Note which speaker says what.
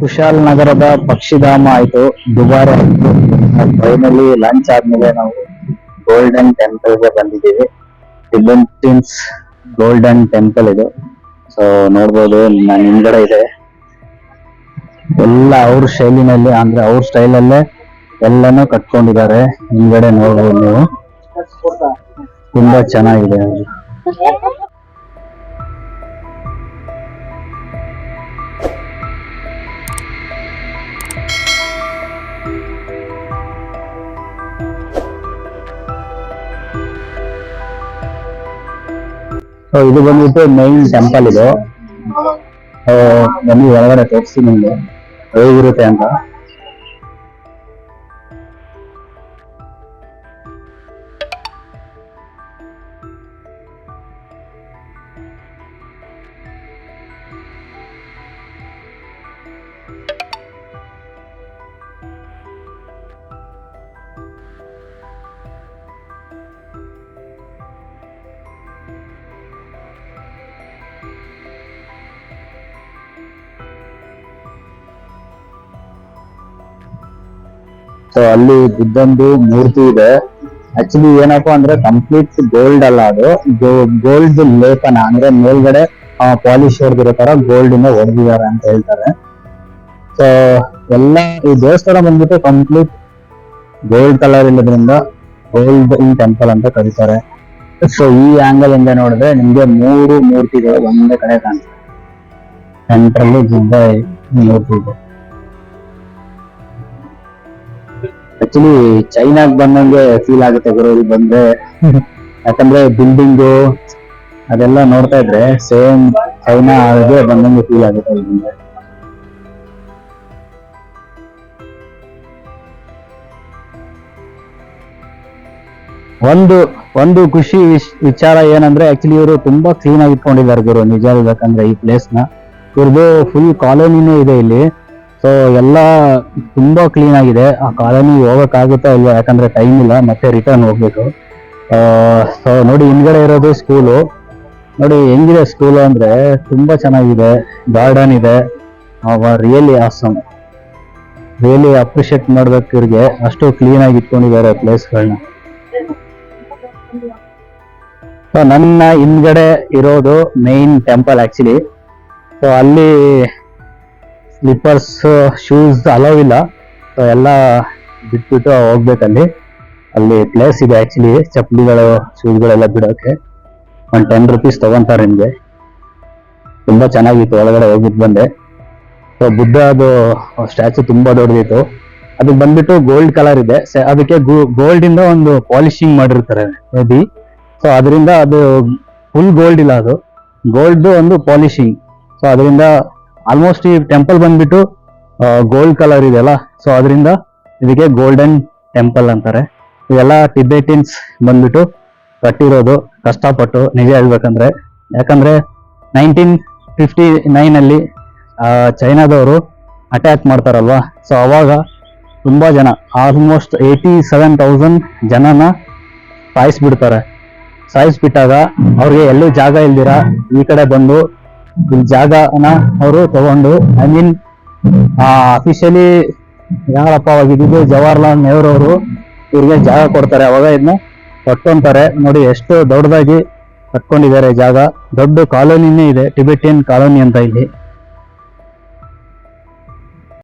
Speaker 1: ಕುಶಾಲ್ ನಗರದ ಪಕ್ಷಿಧಾಮ ಆಯ್ತು. ದುಬಾರಿ ಆಯ್ತು. ಫೈನಲಿ ಲಂಚ್ ಆದ್ಮೇಲೆ ನಾವು ಗೋಲ್ಡನ್ ಟೆಂಪಲ್ಗೆ ಬಂದಿದ್ದೀವಿ. ಟಿಬೆಟಿನ್ಸ್ ಗೋಲ್ಡನ್ ಟೆಂಪಲ್ ಇದು. ಸೊ ನೋಡ್ಬೋದು ನನ್ನ ಹಿಂದ್ಗಡೆ ಇದೆ. ಎಲ್ಲ ಅವ್ರ ಶೈಲಿನಲ್ಲಿ, ಅಂದ್ರೆ ಅವ್ರ ಸ್ಟೈಲ್ ಅಲ್ಲೇ ಎಲ್ಲಾನು ಕಟ್ಕೊಂಡಿದ್ದಾರೆ. ಹಿಂದ್ಗಡೆ ನೋಡ್ಬೋದು ನೀವು. ತುಂಬಾ ಚೆನ್ನಾಗಿದೆ. ಸೊ ಇದು ಬಂದ್ಬಿಟ್ಟು ಮೈನ್ ಟೆಂಪಲ್ ಇದು. ಬನ್ನಿ ಒಳಗಡೆ ತೋರಿಸ್ತೀನಿ ಹೇಗಿರುತ್ತೆ ಅಂತ. ಸೊ ಅಲ್ಲಿ ಬುದ್ಧಂದು ಮೂರ್ತಿ ಇದೆ. ಆಕ್ಚುಲಿ ಏನಪ್ಪಾ ಅಂದ್ರೆ ಕಂಪ್ಲೀಟ್ ಗೋಲ್ಡ್ ಅಲ್ಲ ಅದು. ಗೋಲ್ಡ್ ಲೇಪನ, ಅಂದ್ರೆ ಮೇಲ್ಗಡೆ ಪಾಲಿಶ್ ಹೊಡೆದಿರೋ ತರ ಗೋಲ್ಡ್ ಇಂದ ಹೊಡೆದಿದ್ದಾರೆ ಅಂತ ಹೇಳ್ತಾರೆ. ಸೊ ಎಲ್ಲ ಈ ದೇವಸ್ಥಾನ ಬಂದ್ಬಿಟ್ಟು ಕಂಪ್ಲೀಟ್ ಗೋಲ್ಡ್ ಕಲರ್ ಇಲ್ಲದ್ರಿಂದ ಗೋಲ್ಡ್ ಇನ್ ಟೆಂಪಲ್ ಅಂತ ಕರೀತಾರೆ. ಸೊ ಈ ಆಂಗಲ್ ಇಂದ ನೋಡಿದ್ರೆ ನಿಮ್ಗೆ ಮೂರು ಮೂರ್ತಿಗಳು ಒಂದೇ ಕಡೆ ಕಾಣ್ತಾರೆ ಸೆಂಟ್ರಲ್ಲಿ ಬುದ್ಧ ಮೂರ್ತಿ ಇದೆ. ಆಕ್ಚುಲಿ ಚೈನಾಗ್ ಬಂದಂಗೆ ಫೀಲ್ ಆಗುತ್ತೆ ಗುರು ಇಲ್ಲಿ ಬಂದ್ರೆ. ಯಾಕಂದ್ರೆ ಬಿಲ್ಡಿಂಗು ಅದೆಲ್ಲ ನೋಡ್ತಾ ಇದ್ರೆ ಸೇಮ್ ಚೈನಾ ಹಾಗೆ ಬಂದಂಗೆ ಫೀಲ್ ಆಗುತ್ತೆ ಇಲ್ಲಿ ಒಂದು ಒಂದು ಖುಷಿ ವಿಚಾರ ಏನಂದ್ರೆ ಆಕ್ಚುಲಿ ಇವರು ತುಂಬಾ ಕ್ಲೀನ್ ಆಗಿ ಇಟ್ಕೊಂಡಿದ್ದಾರೆ ಗುರು, ನಿಜ ಹೇಳ್ಬೇಕಂದ್ರೆ ಈ ಪ್ಲೇಸ್ನ. ಇವ್ರದ್ದು ಫುಲ್ ಕಾಲೋನಿನೇ ಇದೆ ಇಲ್ಲಿ. ಸೊ ಎಲ್ಲ ತುಂಬಾ ಕ್ಲೀನ್ ಆಗಿದೆ. ಆ ಕಾಲೋನಿ ಹೋಗಕ್ಕಾಗುತ್ತಾ ಇಲ್ವಾ, ಯಾಕಂದ್ರೆ ಟೈಮ್ ಇಲ್ಲ, ಮತ್ತೆ ರಿಟರ್ನ್ ಹೋಗ್ಬೇಕು. ಸೊ ನೋಡಿ, ಹಿಂದ್ಗಡೆ ಇರೋದು ಸ್ಕೂಲು ನೋಡಿ, ಹೆಂಗಿದೆ ಸ್ಕೂಲು ಅಂದ್ರೆ ತುಂಬಾ ಚೆನ್ನಾಗಿದೆ. ಗಾರ್ಡನ್ ಇದೆ. ರಿಯಲಿ ಆಸಮ್ ರಿಯಲಿ ಅಪ್ರಿಷಿಯೇಟ್ ಮಾಡ್ಬೇಕು ಇವ್ರಿಗೆ. ಅಷ್ಟು ಕ್ಲೀನ್ ಆಗಿ ಇಟ್ಕೊಂಡಿದ್ದಾರೆ ಪ್ಲೇಸ್ಗಳನ್ನ ಸೊ ನನ್ನ ಹಿಂದ್ಗಡೆ ಇರೋದು ಮೇನ್ ಟೆಂಪಲ್ ಆಕ್ಚುಲಿ ಸೊ ಅಲ್ಲಿ ಸ್ಲಿಪ್ಪರ್ಸ್ ಶೂಸ್ ಅಲೋ ಇಲ್ಲ. ಸೊ ಎಲ್ಲ ಬಿಟ್ಬಿಟ್ಟು ಹೋಗ್ಬೇಕಲ್ಲಿ. ಅಲ್ಲಿ ಪ್ಲೇಸ್ ಇದೆ ಆ್ಯಕ್ಚುಲಿ ಚಪ್ಪಲಿಗಳು ಶೂಸ್ಗಳೆಲ್ಲ ಬಿಡೋಕೆ. ಒಂದು ಟೆನ್ ರುಪೀಸ್ ತಗೊಂತಾರೆ ನಿಮಗೆ. ತುಂಬಾ ಚೆನ್ನಾಗಿತ್ತು. ಒಳಗಡೆ ಹೋಗಿದ್ದು ಬಂದೆ. ಸೊ ಬುದ್ಧ ಅದು ಸ್ಟ್ಯಾಚು ತುಂಬಾ ದೊಡ್ಡದಿತ್ತು. ಅದಕ್ಕೆ ಬಂದ್ಬಿಟ್ಟು ಗೋಲ್ಡ್ ಕಲರ್ ಇದೆ. ಅದಕ್ಕೆ ಗೋಲ್ಡ್ ಇಂದ ಒಂದು ಪಾಲಿಶಿಂಗ್ ಮಾಡಿರ್ತಾರೆ. ಮೇ ಬಿ ಸೊ ಅದರಿಂದ ಅದು ಫುಲ್ ಗೋಲ್ಡ್ ಇಲ್ಲ ಅದು. ಗೋಲ್ಡ್ ಒಂದು ಪಾಲಿಶಿಂಗ್ ಸೊ ಅದರಿಂದ ಆಲ್ಮೋಸ್ಟ್ ಈ ಟೆಂಪಲ್ ಬಂದ್ಬಿಟ್ಟು ಗೋಲ್ಡ್ ಕಲರ್ ಇದೆಯಲ್ಲ ಸೊ ಅದರಿಂದ ಇದಕ್ಕೆ ಗೋಲ್ಡನ್ ಟೆಂಪಲ್ ಅಂತಾರೆ. ಇವೆಲ್ಲ ಟಿಬೆಟಿನ್ಸ್ ಬಂದ್ಬಿಟ್ಟು ಕಟ್ಟಿರೋದು, ಕಷ್ಟಪಟ್ಟು ನಿಜ ಹೇಳ್ಬೇಕಂದ್ರೆ. ಯಾಕಂದ್ರೆ ನೈನ್ಟೀನ್ ಫಿಫ್ಟಿ ನೈನ್ ಅಲ್ಲಿ ಚೈನಾದವರು ಅಟ್ಯಾಕ್ ಮಾಡ್ತಾರಲ್ವಾ? ಸೊ ಅವಾಗ ತುಂಬಾ ಜನ ಆಲ್ಮೋಸ್ಟ್ ಏಯ್ಟಿ ಸೆವೆನ್ ತೌಸಂಡ್ ಜನನ ಸಾಯಿಸ್ಬಿಡ್ತಾರೆ. ಸಾಯಿಸ್ಬಿಟ್ಟಾಗ ಅವ್ರಿಗೆ ಎಲ್ಲೂ ಜಾಗ ಇಲ್ದಿರ, ಈ ಕಡೆ ಬಂದು ಜಾಗನ ಅವರು ತಗೊಂಡು ಐ ಮೀನ್ ಅಫಿಷಿಯಲಿ ಯಾರಪ್ಪ ಅವಾಗ ಇದ್ದಿದ್ದು ಜವಾಹರ್ಲಾಲ್ ನೆಹರು ಅವರು ಇವ್ರಿಗೆ ಜಾಗ ಕೊಡ್ತಾರೆ. ಅವಾಗ ಇದನ್ನ ಕಟ್ಕೊಂತಾರೆ. ನೋಡಿ, ಎಷ್ಟು ದೊಡ್ಡದಾಗಿ ಕಟ್ಕೊಂಡಿದ್ದಾರೆ ಜಾಗ. ದೊಡ್ಡ ಕಾಲೋನಿನೇ ಇದೆ, ಟಿಬೆಟಿಯನ್ ಕಾಲೋನಿ ಅಂತ ಇಲ್ಲಿ.